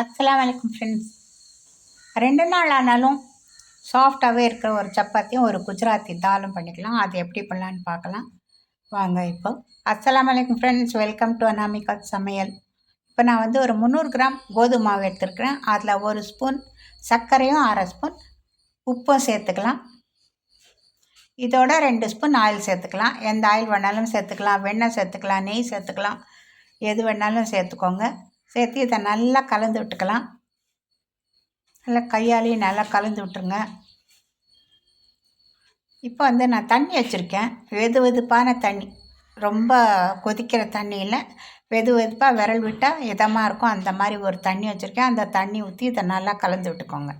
அஸ்லாம் வலைக்கும் ஃப்ரெண்ட்ஸ் ரெண்டு நாள் ஆனாலும் சாஃப்டாகவே இருக்கிற ஒரு சப்பாத்தியும் ஒரு குஜராத்தி தாலும் பண்ணிக்கலாம். அது எப்படி பண்ணலான்னு பார்க்கலாம். வாங்க இப்போ. அஸ்லாம் அலைக்கும் ஃப்ரெண்ட்ஸ் வெல்கம் டு அனாமிகா சமையல். இப்போ நான் வந்து ஒரு முந்நூறு கிராம் கோதுமை மாவு எடுத்துருக்கிறேன். அதில் ஒரு ஸ்பூன் சர்க்கரையும் அரை ஸ்பூன் உப்பும் சேர்த்துக்கலாம். இதோட ரெண்டு ஸ்பூன் ஆயில் சேர்த்துக்கலாம். எந்த ஆயில் வேணாலும் சேர்த்துக்கலாம். வெண்ணெய் சேர்த்துக்கலாம். நெய் சேர்த்துக்கலாம். எது வேணாலும் சேர்த்துக்கோங்க. சேர்த்து இதை நல்லா கலந்து விட்டுக்கலாம். நல்லா கையாலேயும் நல்லா கலந்து விட்டுருங்க. இப்போ வந்து நான் தண்ணி வச்சுருக்கேன். வெது வெதுப்பான தண்ணி. ரொம்ப கொதிக்கிற தண்ணியில் வெது வெதுப்பாக விரல் விட்டால் இதமாக இருக்கும். அந்த மாதிரி ஒரு தண்ணி வச்சுருக்கேன். அந்த தண்ணி ஊற்றி இதை நல்லா கலந்து விட்டுக்கோங்க.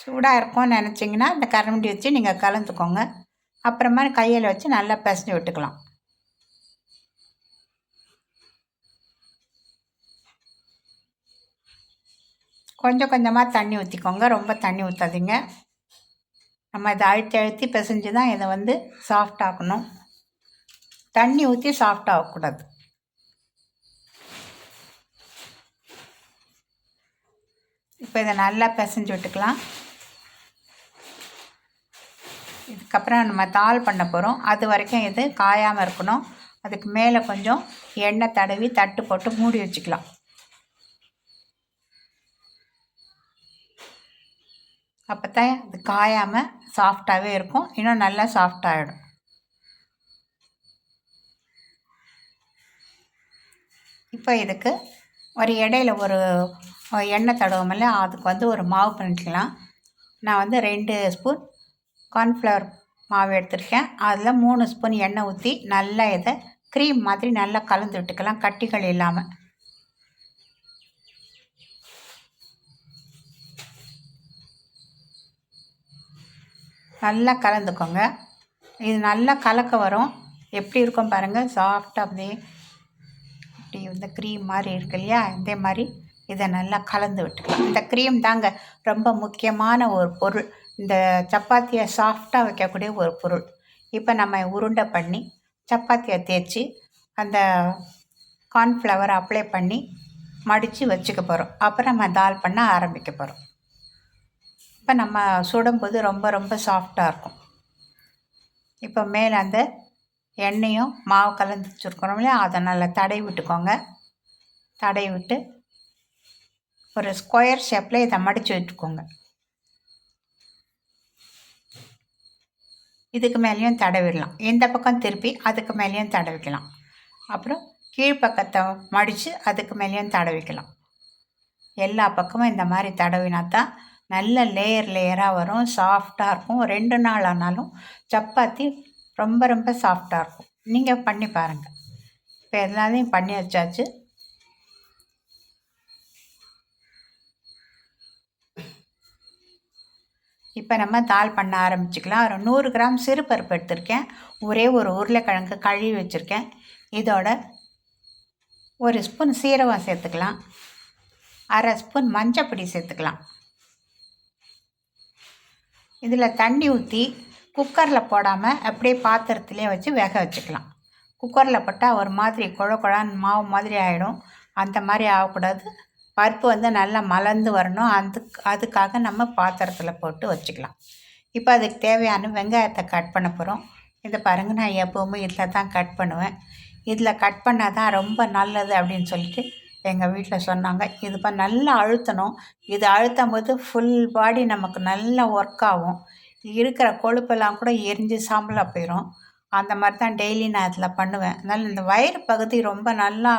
சூடாக இருக்கும்னு நினச்சிங்கன்னா இந்த கரண்டி வச்சு நீங்கள் கலந்துக்கோங்க. அப்புறமா கையில் வச்சு நல்லா பிசைஞ்சு விட்டுக்கலாம். கொஞ்சம் கொஞ்சமாக தண்ணி ஊற்றிக்கோங்க ரொம்ப தண்ணி ஊற்றாதீங்க நம்ம இதை அழுத்தி அழுத்தி பிசைஞ்சு தான் இதை வந்து சாஃப்ட் ஆக்கணும். தண்ணி ஊற்றி சாஃப்ட் ஆகக்கூடாது இப்போ இதை நல்லா பிசைஞ்சு விட்டுக்கலாம். இதுக்கப்புறம் நம்ம தாள் பண்ண போகிறோம் அது வரைக்கும் இது காயாமல் இருக்கணும். அதுக்கு மேலே கொஞ்சம் எண்ணெய் தடவி தட்டு போட்டு மூடி வச்சுக்கலாம். அப்போ தான் அது காயாமல் சாஃப்டாகவே இருக்கும். இன்னும் நல்லா சாஃப்டாகிடும் இப்போ இதுக்கு ஒரு இடையில ஒரு எண்ணெய் தடவுமில்ல அதுக்கு வந்து ஒரு மாவு பண்ணிக்கலாம். நான் வந்து ரெண்டு ஸ்பூன் கார்ன்ஃப்ளவர் மாவு எடுத்திருக்கேன். அதில் மூணு ஸ்பூன் எண்ணெய் ஊற்றி நல்லா இதை க்ரீம் மாதிரி நல்லா கலந்து விட்டுக்கலாம். கட்டிகள் இல்லாமல் நல்லா கலந்துக்கோங்க. இது நல்லா கலக்க வரும். எப்படி இருக்கும் பாருங்கள் சாஃப்டாக அப்படியே இப்படி இந்த க்ரீம் மாதிரி இருக்கு இல்லையா? இதே மாதிரி இதை நல்லா கலந்து விட்டுக்கலாம் இந்த க்ரீம் தாங்க ரொம்ப முக்கியமான ஒரு பொருள். இந்த சப்பாத்தியை சாஃப்டாக வைக்கக்கூடிய ஒரு பொருள். இப்போ நம்ம உருண்டை பண்ணி சப்பாத்தியை தேய்ச்சி அந்த கார்ன்ஃப்ளவர் அப்ளை பண்ணி மடித்து வச்சுக்க போகிறோம் அப்புறம் நம்ம தால் பண்ண ஆரம்பிக்க போகிறோம் இப்போ நம்ம சுடும்போது ரொம்ப ரொம்ப சாஃப்டாக இருக்கும். இப்போ மேலே அந்த எண்ணெயும் மாவு கலந்து வச்சுருக்கிறோம் இல்லையா? அதை நல்லா தடை விட்டுக்கோங்க. தடை விட்டு ஒரு ஸ்கொயர் ஷேப்பில் இதை மடித்து விட்டுக்கோங்க இதுக்கு மேலேயும் தடவிடலாம். இந்த பக்கம் திருப்பி அதுக்கு மேலேயும் தடவிக்கலாம். அப்புறம் கீழ்ப்பக்கத்தை மடித்து அதுக்கு மேலேயும் தடவிக்கலாம். எல்லா பக்கமும் இந்த மாதிரி தடவினா தான் நல்ல லேயர் லேயராக வரும். சாஃப்டாக இருக்கும். ரெண்டு நாள் ஆனாலும் சப்பாத்தி ரொம்ப ரொம்ப சாஃப்டாக இருக்கும். நீங்கள் பண்ணி பாருங்கள் இப்போ எல்லாத்தையும் பண்ணி வச்சாச்சு. இப்போ நம்ம தால் பண்ண ஆரம்பிச்சுக்கலாம். ஒரு நூறு கிராம் சிறுபருப்பு எடுத்திருக்கேன். ஒரே ஒரு உருளைக்கிழங்கு கழுவி வச்சுருக்கேன். இதோட ஒரு ஸ்பூன் சீரகம் சேர்த்துக்கலாம். அரை ஸ்பூன் மஞ்சப்பொடி சேர்த்துக்கலாம். இதில் தண்ணி ஊற்றி குக்கரில் போடாமல் அப்படியே பாத்திரத்துலேயே வச்சு வேக வச்சுக்கலாம். குக்கரில் போட்டால் ஒரு மாதிரி குழ குழான்னு மாவு மாதிரி ஆகிடும் அந்த மாதிரி ஆகக்கூடாது. பருப்பு வந்து நல்லா மலர்ந்து வரணும். அதுக்கு அதுக்காக நம்ம பாத்திரத்தில் போட்டு வச்சுக்கலாம். இப்போ அதுக்கு தேவையான வெங்காயத்தை கட் பண்ண போகிறோம். இதை பாருங்கள் நான் எப்போவுமே இதில் தான் கட் பண்ணுவேன். இதில் கட் பண்ணால் தான் ரொம்ப நல்லது அப்படின்னு சொல்லிட்டு எங்கள் வீட்டில் சொன்னாங்க இது நல்லா அழுத்தணும். இது அழுத்தும் போது ஃபுல் பாடி நமக்கு நல்லா ஒர்க் ஆகும். இருக்கிற கொழுப்பெல்லாம் கூட எரிஞ்சு சாம்பலாக போயிடும் அந்த மாதிரி தான் டெய்லி நான் அதில் பண்ணுவேன். அதனால் இந்த வயிறு பகுதி ரொம்ப நல்லா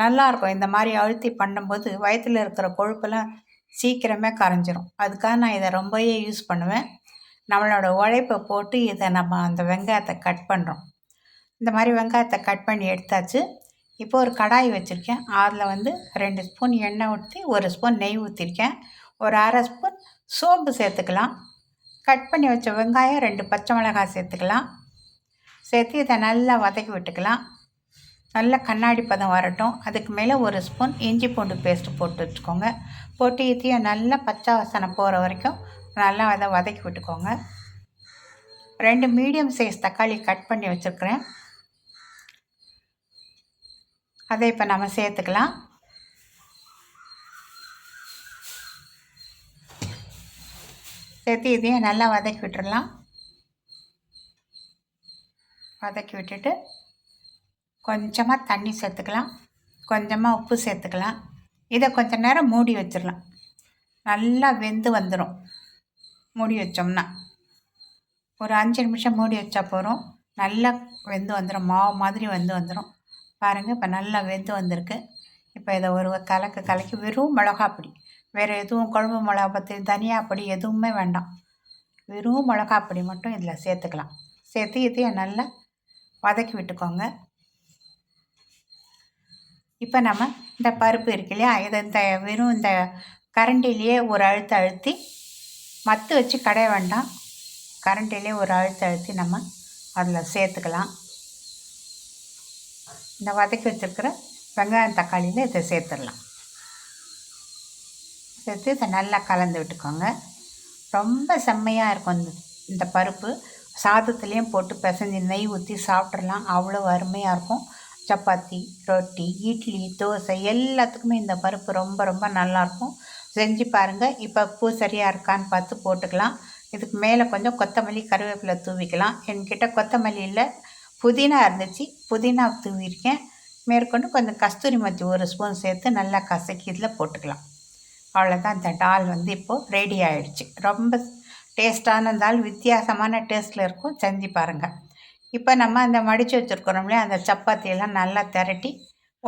நல்லாயிருக்கும் இந்த மாதிரி அழுத்தி பண்ணும்போது வயிற்றில் இருக்கிற கொழுப்பெல்லாம் சீக்கிரமே கரைஞ்சிரும். அதுக்காக நான் இதை ரொம்பவே யூஸ் பண்ணுவேன். நம்மளோட உழைப்பை போட்டு இதை நம்ம அந்த வெங்காயத்தை கட் பண்ணுறோம் இந்த மாதிரி வெங்காயத்தை கட் பண்ணி எடுத்தாச்சு. இப்போ ஒரு கடாய் வச்சுருக்கேன். அதில் வந்து ரெண்டு ஸ்பூன் எண்ணெய் ஊற்றி ஒரு ஸ்பூன் நெய் ஊற்றிருக்கேன் ஒரு அரை ஸ்பூன் சோம்பு சேர்த்துக்கலாம். கட் பண்ணி வச்ச வெங்காயம் ரெண்டு பச்சை மிளகாய் சேர்த்துக்கலாம். சேர்த்து இதை நல்லா வதக்கி விட்டுக்கலாம். நல்லா கண்ணாடி பதம் வரட்டும். அதுக்கு மேலே ஒரு ஸ்பூன் இஞ்சி பூண்டு பேஸ்ட்டு போட்டு வச்சுக்கோங்க. போட்டு இதையும் நல்லா பச்சை வாசனை போகிற வரைக்கும் நல்லா அதை வதக்கி விட்டுக்கோங்க. ரெண்டு மீடியம் சைஸ் தக்காளி கட் பண்ணி வச்சுருக்கிறேன். அதை இப்போ நம்ம சேர்த்துக்கலாம். சேர்த்து இதையும் நல்லா வதக்கி விட்டுடலாம் வதக்கி விட்டுட்டு கொஞ்சமாக தண்ணி சேர்த்துக்கலாம். கொஞ்சமாக உப்பு சேர்த்துக்கலாம். இதை கொஞ்ச நேரம் மூடி வச்சிடலாம் நல்லா வெந்து வந்துடும் மூடி வச்சோம்னா. ஒரு அஞ்சு நிமிஷம் மூடி வச்சா போகிறோம் நல்லா வெந்து வந்துடும் மாவு மாதிரி வெந்து வந்துடும் பாருங்கள் இப்போ நல்லா வெந்து வந்திருக்கு. இப்போ இதை ஒரு கலக்கு கலக்கி வெறும் மிளகாப்பொடி வேறு எதுவும் குழம்பு மிளகா பற்றி தனியாப்பொடி எதுவுமே வேண்டாம். வெறும் மிளகாப்பொடி மட்டும் இதில் சேர்த்துக்கலாம். சேர்த்து இதையும் நல்லா வதக்கி விட்டுக்கோங்க. இப்போ நம்ம இந்த பருப்பு இருக்கு இல்லையா இதை இந்த வெறும் இந்த கரண்டிலேயே ஒரு அழுத்து அழுத்தி மத்து வச்சு கடைய வேண்டாம். கரண்டிலே ஒரு அழுத்து அழுத்தி நம்ம அதில் சேர்த்துக்கலாம். இந்த வதக்கி வச்சுருக்கிற வெங்காயம் தக்காளியில் இதை சேர்த்துடலாம். சேர்த்து இதை நல்லா கலந்து விட்டுக்கோங்க. ரொம்ப செம்மையாக இருக்கும் இந்த இந்த பருப்பு. சாதத்துலேயும் போட்டு பிசைஞ்சு நெய் ஊற்றி சாப்பிட்றலாம் அவ்வளோ அருமையாக இருக்கும். சப்பாத்தி ரொட்டி இட்லி தோசை எல்லாத்துக்குமே இந்த பருப்பு ரொம்ப ரொம்ப நல்லாயிருக்கும் செஞ்சு பாருங்கள் இப்போ பூ சரியாக இருக்கான்னு பார்த்து போட்டுக்கலாம். இதுக்கு மேலே கொஞ்சம் கொத்தமல்லி கருவேப்பிலை தூவிக்கலாம். என்கிட்ட கொத்தமல்லி இல்லை. புதினா இருந்துச்சு. புதினா தூவிருக்கேன் மேற்கொண்டு கொஞ்சம் கஸ்தூரி மத்தி ஒரு ஸ்பூன் சேர்த்து நல்லா கசக்கி இதில் போட்டுக்கலாம். அவ்வளோதான். இந்த டால் வந்து இப்போது ரெடி ஆகிடுச்சு ரொம்ப டேஸ்ட்டான தால் வித்தியாசமான டேஸ்ட்டில் இருக்கும். செஞ்சு பாருங்கள் இப்போ நம்ம அந்த மடித்து வச்சுருக்கிறோம் அந்த சப்பாத்தியெல்லாம் நல்லா திரட்டி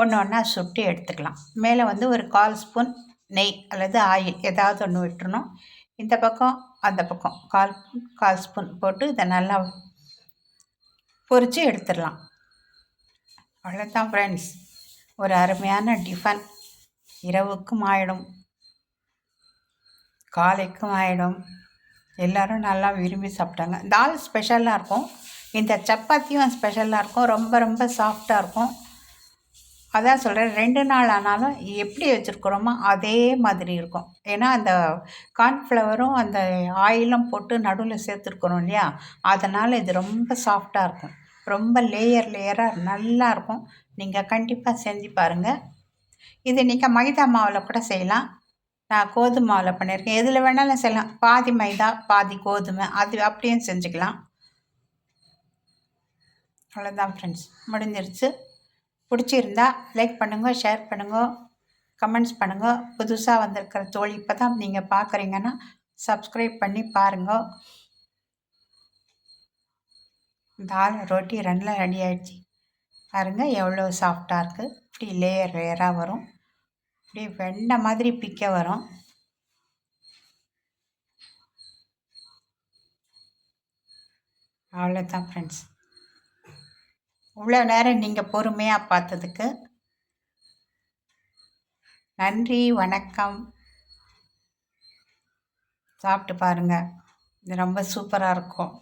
ஒன்று ஒன்றா சுட்டி எடுத்துக்கலாம். மேலே வந்து ஒரு கால் ஸ்பூன் நெய் அல்லது ஆயில் ஏதாவது ஒன்று விட்டுறணும். இந்த பக்கம் அந்த பக்கம். கால் கால் ஸ்பூன் போட்டு இதை நல்லா பொரித்து எடுத்துடலாம். அவ்வளோதான் ஃப்ரெண்ட்ஸ் ஒரு அருமையான டிஃபன் இரவுக்கும் ஆகிடும் காலைக்கும் ஆகிடும் எல்லோரும் நல்லா விரும்பி சாப்பிட்டாங்க. தால் ஸ்பெஷலாக இருக்கும். இந்த சப்பாத்தியும் ஸ்பெஷலாக இருக்கும். ரொம்ப ரொம்ப சாஃப்டாக இருக்கும். அதான் சொல்கிறேன் ரெண்டு நாள் ஆனாலும் எப்படி வச்சுருக்குறோமோ அதே மாதிரி இருக்கும். ஏன்னா அந்த கார்ன்ஃப்ளவரும் அந்த ஆயிலும் போட்டு நடுவில் சேர்த்துருக்குறோம் இல்லையா? அதனால் இது ரொம்ப சாஃப்டாக இருக்கும். ரொம்ப லேயர் லேயராக நல்லா இருக்கும். நீங்கள் கண்டிப்பாக செஞ்சு பாருங்கள் இது நீங்கள் மைதா மாவில் கூட செய்யலாம். நான் கோதுமை மாவில் பண்ணியிருக்கேன் எதில் வேணாலும் செய்யலாம். பாதி மைதா பாதி கோதுமை அது அப்படியும் செஞ்சுக்கலாம். அவ்வளோதான் ஃப்ரெண்ட்ஸ் முடிஞ்சிருச்சு. பிடிச்சிருந்தா லைக் பண்ணுங்கள் ஷேர் பண்ணுங்க கமெண்ட்ஸ் பண்ணுங்க. புதுசாக வந்திருக்கிற தோழி இப்போ தான் நீங்கள் பார்க்குறீங்கன்னா சப்ஸ்கிரைப் பண்ணி பாருங்க. தால் ரொட்டி ரெண்டில் ரெடி ஆகிடுச்சு பாருங்கள் எவ்வளோ சாஃப்டாக இருக்குது இப்படி லேயர் லேயராக வரும். இப்படி வெண்டை மாதிரி பிக்க வரும். அவ்வளோதான் ஃப்ரெண்ட்ஸ் இவ்வளோ நேரம் நீங்கள் பொறுமையாக பார்த்ததுக்கு நன்றி வணக்கம். சாப்பிட்டு பாருங்கள் இது ரொம்ப சூப்பராக இருக்கும்.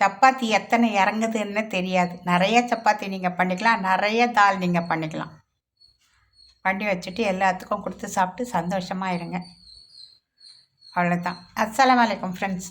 சப்பாத்தி எத்தனை இறங்குதுன்னு தெரியாது. நிறைய சப்பாத்தி நீங்கள் பண்ணிக்கலாம். நிறைய தால் நீங்கள் பண்ணிக்கலாம். பண்ணி வச்சுட்டு எல்லாத்துக்கும் கொடுத்து சாப்பிட்டு சந்தோஷமாக இருங்க. அவ்வளோதான் அஸ்லாம் வலைக்கம் ஃப்ரெண்ட்ஸ்